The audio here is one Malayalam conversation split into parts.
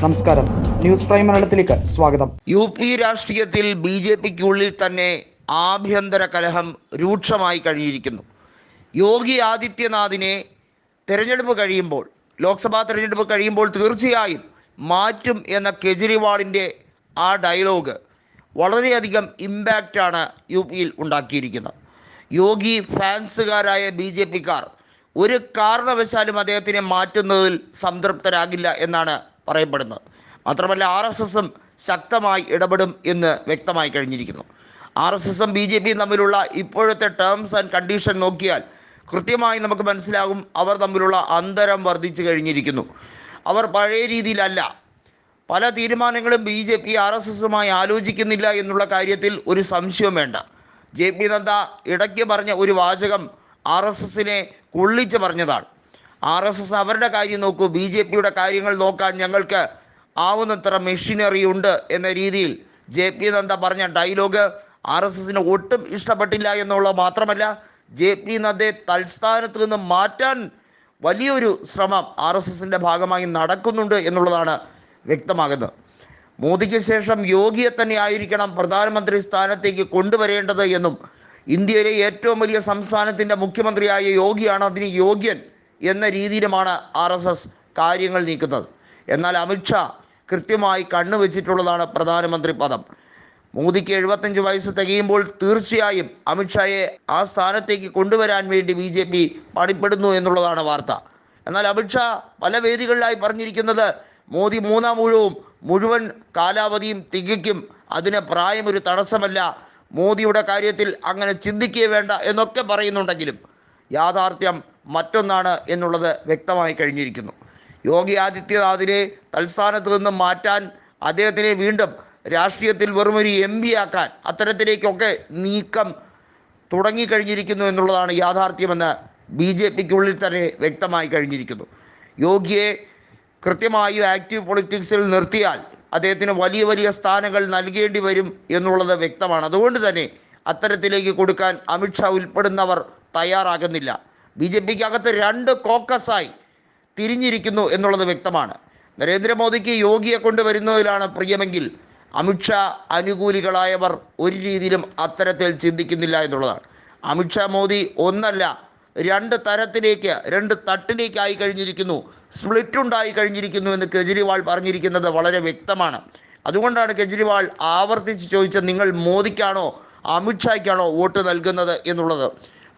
നമസ്കാരം. ന്യൂസ് പ്രൈം മലയാളത്തിലേക്ക് സ്വാഗതം. യു പി രാഷ്ട്രീയത്തിൽ ബി ജെ പിക്കുള്ളിൽ തന്നെ ആഭ്യന്തര കലഹം രൂക്ഷമായി കഴിഞ്ഞിരിക്കുന്നു യോഗി ആദിത്യനാഥിനെ തിരഞ്ഞെടുപ്പ് കഴിയുമ്പോൾ ലോക്സഭാ തിരഞ്ഞെടുപ്പ് കഴിയുമ്പോൾ തീർച്ചയായും മാറ്റും എന്ന കെജ്രിവാളിന്റെ ആ ഡയലോഗ് വളരെയധികം ഇമ്പാക്റ്റാണ് യു പിയിൽ ഉണ്ടാക്കിയിരിക്കുന്നത്. യോഗി ഫാൻസുകാരായ ബി ജെ പിക്കാർ ഒരു കാരണവശാലും അദ്ദേഹത്തിനെ മാറ്റുന്നതിൽ സംതൃപ്തരാകില്ല എന്നാണ് പറയപ്പെടുന്നത്. മാത്രമല്ല ആർ എസ് എസും ശക്തമായി ഇടപെടും എന്ന് വ്യക്തമായി കഴിഞ്ഞിരിക്കുന്നു. ആർ എസ് എസും ബി ജെ പിയും തമ്മിലുള്ള ഇപ്പോഴത്തെ ടേംസ് ആൻഡ് കണ്ടീഷൻ നോക്കിയാൽ കൃത്യമായി നമുക്ക് മനസ്സിലാകും അവർ തമ്മിലുള്ള അന്തരം വർദ്ധിച്ചു കഴിഞ്ഞിരിക്കുന്നു. അവർ പഴയ രീതിയിലല്ല. പല തീരുമാനങ്ങളും B J P R S എസുമായി ആലോചിക്കുന്നില്ല എന്നുള്ള കാര്യത്തിൽ ഒരു സംശയവും വേണ്ട. ജെ പി നദ്ദ ഇടയ്ക്ക് പറഞ്ഞ ഒരു വാചകം ആർ എസ് എസിനെ കൊള്ളിച്ച് പറഞ്ഞതാണ്. ആർ എസ് എസ് അവരുടെ കാര്യം നോക്കൂ. ബി ജെ പിയുടെ കാര്യങ്ങൾ നോക്കാൻ ഞങ്ങൾക്ക് ആവുന്നത്ര മെഷീനറി ഉണ്ട് എന്ന രീതിയിൽ ജെ പി നദ്ദ പറഞ്ഞ ഡയലോഗ് ആർ എസ് എസിന് ഒട്ടും ഇഷ്ടപ്പെട്ടില്ല എന്നുള്ളത് മാത്രമല്ല ജെ പി നദ്ദയെ തൽസ്ഥാനത്ത് നിന്ന് മാറ്റാൻ വലിയൊരു ശ്രമം ആർ എസ് എസിന്റെ ഭാഗമായി നടക്കുന്നുണ്ട് എന്നുള്ളതാണ് വ്യക്തമാകുന്നത്. മോദിക്ക് ശേഷം യോഗിയെ തന്നെ ആയിരിക്കണം പ്രധാനമന്ത്രി സ്ഥാനത്തേക്ക് കൊണ്ടുവരേണ്ടത് എന്നും ഇന്ത്യയിലെ ഏറ്റവും വലിയ സംസ്ഥാനത്തിന്റെ മുഖ്യമന്ത്രിയായ യോഗിയാണ്. അതിന് യോഗ്യൻ എന്ന രീതിയിലുമാണ് ആർ എസ് എസ് കാര്യങ്ങൾ നീക്കുന്നത്. എന്നാൽ അമിത്ഷാ കൃത്യമായി കണ്ണുവെച്ചിട്ടുള്ളതാണ് പ്രധാനമന്ത്രി പദം. മോദിക്ക് എഴുപത്തഞ്ച് വയസ്സ് തികയുമ്പോൾ തീർച്ചയായും അമിത്ഷായെ ആ സ്ഥാനത്തേക്ക് കൊണ്ടുവരാൻ വേണ്ടി ബി ജെ പി പണിപ്പെടുന്നു എന്നുള്ളതാണ് വാർത്ത. എന്നാൽ അമിത്ഷാ പല വേദികളിലായി പറഞ്ഞിരിക്കുന്നത് മോദി മൂന്നാം മുഴുവൻ മുഴുവൻ കാലാവധിയും തികയ്ക്കും അതിന് പ്രായമൊരു തടസ്സമല്ല മോദിയുടെ കാര്യത്തിൽ അങ്ങനെ ചിന്തിക്കുക വേണ്ട എന്നൊക്കെ പറയുന്നുണ്ടെങ്കിലും യാഥാർത്ഥ്യം മറ്റൊന്നാണ് എന്നുള്ളത് വ്യക്തമായി കഴിഞ്ഞിരിക്കുന്നു. യോഗി ആദിത്യനാഥിനെ തൽസ്ഥാനത്ത് നിന്ന് മാറ്റാൻ അദ്ദേഹത്തിനെ വീണ്ടും രാഷ്ട്രീയത്തിൽ വെറുമൊരു എം പി ആക്കാൻ അത്തരത്തിലേക്കൊക്കെ നീക്കം തുടങ്ങിക്കഴിഞ്ഞിരിക്കുന്നു എന്നുള്ളതാണ് യാഥാർത്ഥ്യമെന്ന് ബി ജെ പിക്കുള്ളിൽ തന്നെ വ്യക്തമായി കഴിഞ്ഞിരിക്കുന്നു. യോഗിയെ കൃത്യമായും ആക്റ്റീവ് പൊളിറ്റിക്സിൽ നിർത്തിയാൽ അദ്ദേഹത്തിന് വലിയ വലിയ സ്ഥാനങ്ങൾ നൽകേണ്ടി വരും എന്നുള്ളത് വ്യക്തമാണ്. അതുകൊണ്ട് തന്നെ അത്തരത്തിലേക്ക് കൊടുക്കാൻ അമിത്ഷാ ഉൾപ്പെടുന്നവർ തയ്യാറാകുന്നില്ല. ബി ജെ പിക്ക് അകത്ത് രണ്ട് കോക്കസായി തിരിഞ്ഞിരിക്കുന്നു എന്നുള്ളത് വ്യക്തമാണ്. നരേന്ദ്രമോദിക്ക് യോഗിയെ കൊണ്ടുവരുന്നതിലാണ് പ്രിയമെങ്കിൽ അമിത്ഷാ അനുകൂലികളായവർ ഒരു രീതിയിലും അത്തരത്തിൽ ചിന്തിക്കുന്നില്ല എന്നുള്ളതാണ്. അമിത്ഷാ മോദി ഒന്നല്ല രണ്ട് തരത്തിലേക്ക് രണ്ട് തട്ടിലേക്കായി കഴിഞ്ഞിരിക്കുന്നു സ്പ്ലിറ്റ് ഉണ്ടായി കഴിഞ്ഞിരിക്കുന്നു എന്ന് കെജ്രിവാൾ പറഞ്ഞിരിക്കുന്നത് വളരെ വ്യക്തമാണ്. അതുകൊണ്ടാണ് കെജ്രിവാൾ ആവർത്തിച്ച് ചോദിച്ചത് നിങ്ങൾ മോദിക്കാണോ അമിത്ഷായ്ക്കാണോ വോട്ട് നൽകുന്നത്? എന്നുള്ളത്.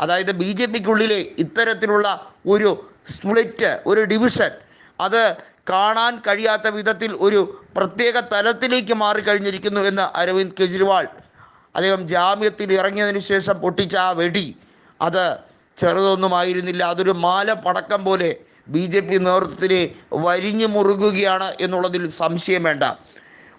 അതായത് ബി ജെ പിക്കുള്ളിലെ ഇത്തരത്തിലുള്ള ഒരു സ്പ്ലിറ്റ് ഒരു ഡിവിഷൻ അത് കാണാൻ കഴിയാത്ത വിധത്തിൽ ഒരു പ്രത്യേക തലത്തിലേക്ക് മാറിക്കഴിഞ്ഞിരിക്കുന്നു എന്ന് അരവിന്ദ് കെജ്രിവാൾ അദ്ദേഹം ജാമ്യത്തിൽ ഇറങ്ങിയതിന് ശേഷം പൊട്ടിച്ച ആ വെടി അത് ചെറുതൊന്നുമായിരുന്നില്ല. അതൊരു മാല പടക്കം പോലെ ബി ജെ പി നേതൃത്വത്തിന് വരിഞ്ഞു മുറുകുകയാണ് എന്നുള്ളതിൽ സംശയം വേണ്ട.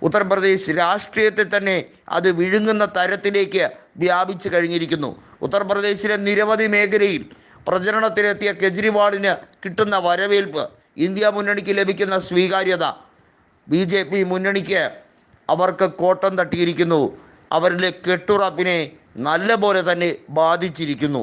ഉത്തർപ്രദേശ് രാഷ്ട്രീയത്തിൽ തന്നെ അത് വിഴുങ്ങുന്ന തരത്തിലേക്ക് വ്യാപിച്ചു കഴിഞ്ഞിരിക്കുന്നു. ഉത്തർപ്രദേശിലെ നിരവധി മേഖലയിൽ പ്രചരണത്തിലെത്തിയ കെജ്രിവാളിന് കിട്ടുന്ന വരവേൽപ്പ് ഇന്ത്യ മുന്നണിക്ക് ലഭിക്കുന്ന സ്വീകാര്യത. ബി ജെ പി മുന്നണിക്ക് അവർക്ക് കോട്ടം തട്ടിയിരിക്കുന്നു. അവരിലെ കെട്ടുറപ്പിനെ നല്ല പോലെ തന്നെ ബാധിച്ചിരിക്കുന്നു.